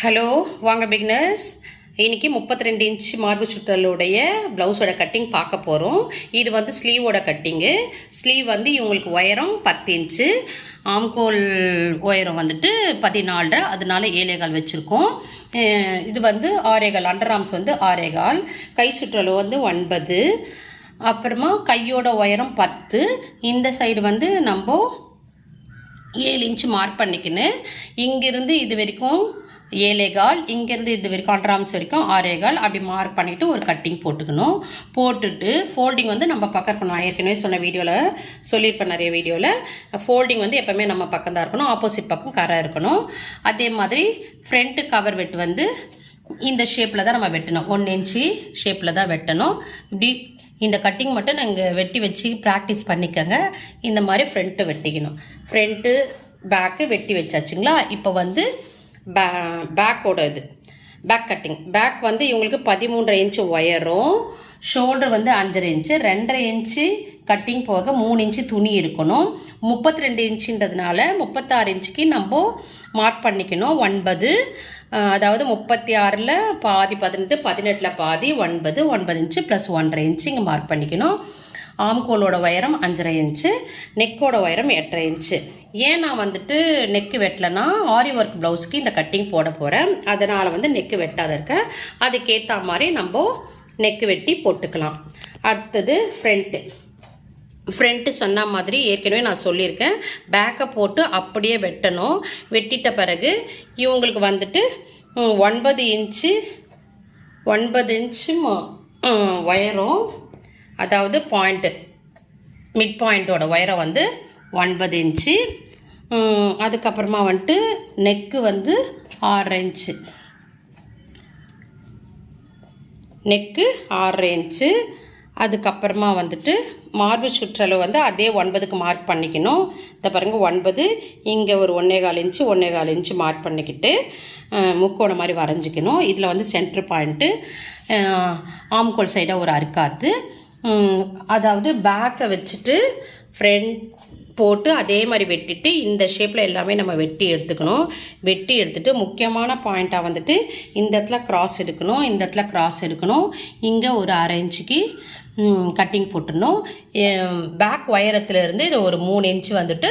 Hello வாங்க bigness இன்றைக்கி முப்பத்தி ரெண்டு இன்ச் மார்பு சுற்றலுடைய ப்ளவுஸோட கட்டிங் பார்க்க போகிறோம் இது வந்து ஸ்லீவோட கட்டிங்கு ஸ்லீவ் வந்து இவங்களுக்கு உயரம் பத்து இன்ச்சு. ஆம்கோல் உயரம் வந்துட்டு பதினாலரை அதனால ஏழேகால் வச்சுருக்கோம். இது வந்து ஆரேகால் அண்டர் ஆர்ம்ஸ் வந்து ஆரேகால் கை சுற்றல் வந்து ஒன்பது. அப்புறமா கையோட உயரம் பத்து. இந்த சைடு வந்து நம்ம ஏழு இன்ச்சு மார்க் பண்ணிக்கின்னு இங்கிருந்து இது வரைக்கும் ஏழேகால் இங்கேருந்து இது வரைக்கும் அண்டராம்ஸ் வரைக்கும் ஆறேகால் அப்படி மார்க் பண்ணிவிட்டு ஒரு கட்டிங் போட்டுக்கணும். போட்டுட்டு ஃபோல்டிங் வந்து நம்ம பக்கம் இருக்கணும். நான் ஏற்கனவே சொன்ன வீடியோவில் சொல்லியிருப்பேன் நிறைய வீடியோவில் ஃபோல்டிங் வந்து எப்போவுமே நம்ம பக்கம் தான் இருக்கணும். ஆப்போசிட் பக்கம் கரை இருக்கணும். அதே மாதிரி ஃப்ரண்ட்டு கவர் வெட்டு வந்து இந்த ஷேப்பில் தான் நம்ம வெட்டணும். ஒன் இன்ச்சு ஷேப்பில் தான் வெட்டணும். இப்படி இந்த கட்டிங் மட்டும் நாங்கள் வெட்டி வச்சு ப்ராக்டிஸ் பண்ணிக்கோங்க. இந்த மாதிரி ஃப்ரண்ட்டு வெட்டிக்கணும். ஃப்ரண்ட்டு பேக்கு வெட்டி வச்சாச்சுங்களா? இப்போ வந்து பே பேக்கோட இது. பேக் கட்டிங் பேக் வந்து இவங்களுக்கு பதிமூன்றரை இன்ச்சு ஒயரும் ஷோல்டர் வந்து அஞ்சரை இன்ச்சு ரெண்டரை இன்ச்சு கட்டிங் போக மூணு இன்ச்சு துணி இருக்கணும். முப்பத்தி ரெண்டு இன்ச்சுன்றதுனால முப்பத்தாறு இன்ச்சுக்கு நம்ம மார்க் பண்ணிக்கணும். ஒன்பது அதாவது முப்பத்தி ஆறில் பாதி பதினெட்டு பதினெட்டில் பாதி ஒன்பது ஒன்பது இன்ச்சு ப்ளஸ் ஒன்றரை இன்ச்சு இங்கே மார்க் பண்ணிக்கணும். ஆம்கோலோட உயரம் அஞ்சரை இன்ச்சு நெக்கோட உயரம் எட்டரை இன்ச்சு. ஏன் நான் வந்துட்டு நெக்கு வெட்டலைன்னா ஆரி ஒர்க் ப்ளவுஸ்க்கு இந்த கட்டிங் போட போகிறேன் அதனால் வந்து நெக்கு வெட்டாத இருக்கேன் அதுக்கேற்ற மாதிரி நம்ம நெக்கு வெட்டி போட்டுக்கலாம். அடுத்தது ஃப்ரண்ட்டு ஃப்ரண்ட்டு சொன்ன மாதிரி ஏற்கனவே நான் சொல்லியிருக்கேன். பேக்கை போட்டு அப்படியே வெட்டணும். வெட்டிட்ட பிறகு இவங்களுக்கு வந்துட்டு ஒன்பது இன்ச்சு ஒன்பது இன்ச்சு ம- உயரம் அதாவது பாயிண்ட்டு மிட் பாயிண்ட்டோட உயரம் வந்து ஒன்பது இன்ச்சு. அதுக்கப்புறமா வந்துட்டு நெக்கு வந்து ஆறரை இன்ச்சு. நெக்கு ஆறரை இன்ச்சு. அதுக்கப்புறமா வந்துட்டு மார்பு சுற்றளவு வந்து அதே ஒன்பதுக்கு மார்க் பண்ணிக்கணும். இந்த பாருங்கள் ஒன்பது. இங்கே ஒரு ஒன்றே கால் இன்ச்சு ஒன்றே கால் இன்ச்சு மார்க் பண்ணிக்கிட்டு முக்கோணம் மாதிரி வரைஞ்சிக்கணும். இதில் வந்து சென்ட்ரு பாயிண்ட்டு ஆம்கோல் சைடாக ஒரு அறுக்காத்து அதாவது பேக்கை வச்சுட்டு ஃப்ரண்ட் போட்டு அதே மாதிரி வெட்டிட்டு இந்த ஷேப்பில் எல்லாமே நம்ம வெட்டி எடுத்துக்கணும். வெட்டி எடுத்துகிட்டு முக்கியமான பாயிண்ட்டாக வந்துட்டு இந்த இடத்துல க்ராஸ் எடுக்கணும் இந்த இடத்துல க்ராஸ் எடுக்கணும். இங்கே ஒரு அரை இன்ச்சுக்கு கட்டிங் போட்டுடணும். பேக் உயரத்துலேருந்து இது ஒரு மூணு இன்ச்சு வந்துட்டு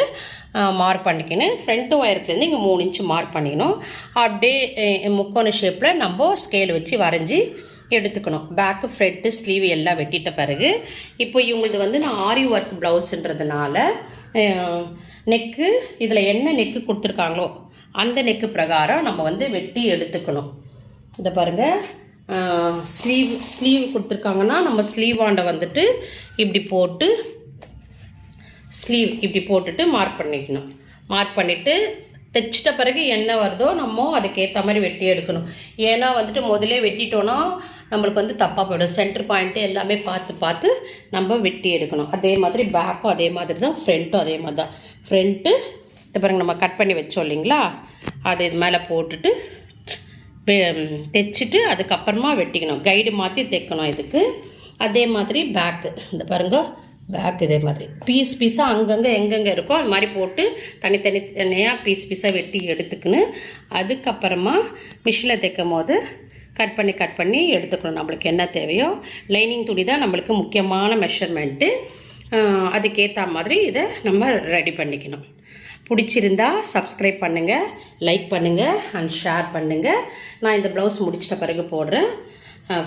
மார்க் பண்ணிக்கணும். ஃப்ரண்ட்டு ஒயரத்துலேருந்து இங்கே மூணு இன்ச்சு மார்க் பண்ணிக்கணும். அப்படியே முக்கோண ஷேப்பில் நம்ம ஸ்கேல் வச்சு வரைஞ்சி எடுத்துக்கணும். பேக்கு ஃப்ரண்ட்டு ஸ்லீவ் எல்லாம் வெட்டிட்ட பிறகு இப்போ இவங்களது வந்து நான் ஆரி ஒர்க் ப்ளவுஸுன்றதுனால நெக்கு இதில் என்ன நெக்கு கொடுத்துருக்காங்களோ அந்த நெக்கு பிரகாரம் நம்ம வந்து வெட்டி எடுத்துக்கணும். இந்த பாருங்கள் ஸ்லீவ் ஸ்லீவ் கொடுத்துருக்காங்கன்னா நம்ம ஸ்லீவ் ஆண்டை வந்துட்டு இப்படி போட்டு ஸ்லீவ் இப்படி போட்டுட்டு மார்க் பண்ணிக்கணும். மார்க் பண்ணிவிட்டு தைச்சிட்ட பிறகு என்ன வருதோ நம்ம அதுக்கேற்ற மாதிரி வெட்டி எடுக்கணும். ஏன்னா வந்துட்டு முதல்ல வெட்டிட்டோன்னா நம்மளுக்கு வந்து தப்பாக போயிடும். சென்டர் பாயிண்ட்டு எல்லாமே பார்த்து பார்த்து நம்ம வெட்டி எடுக்கணும். அதே மாதிரி பேக்கும் அதே மாதிரி தான் ஃப்ரண்ட்டும் அதே மாதிரி தான். ஃப்ரண்ட்டு இது பாருங்க நம்ம கட் பண்ணி வச்சோம் இல்லைங்களா? அதை இது மேலே போட்டுட்டு தைச்சிட்டு அதுக்கப்புறமா வெட்டிக்கணும். கைடு மாற்றி தைக்கணும் இதுக்கு. அதே மாதிரி பேக்கு இந்த பாருங்க பேக் இதே மாதிரி. பீஸ் பீஸாக அங்கங்கே எங்கெங்கே இருக்கோ அது மாதிரி போட்டு தனித்தனி தனியாக பீஸ் பீஸாக வெட்டி எடுத்துக்கின்னு அதுக்கப்புறமா மிஷினில் தைக்கும் போது கட் பண்ணி கட் பண்ணி எடுத்துக்கணும். நம்மளுக்கு என்ன தேவையோ லைனிங் துணி தான் நம்மளுக்கு முக்கியமான மெஷர்மெண்ட்டு அதுக்கேற்ற மாதிரி இதை நம்ம ரெடி பண்ணிக்கணும். பிடிச்சிருந்தா சப்ஸ்கிரைப் பண்ணுங்கள் லைக் பண்ணுங்கள் அண்ட் ஷேர் பண்ணுங்கள் நான் இந்த ப்ளவுஸ் முடிச்சிட்ட பிறகு போடுறேன்.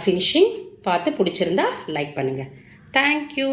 ஃபினிஷிங் பார்த்து பிடிச்சிருந்தா லைக் பண்ணுங்கள் தேங்க்யூ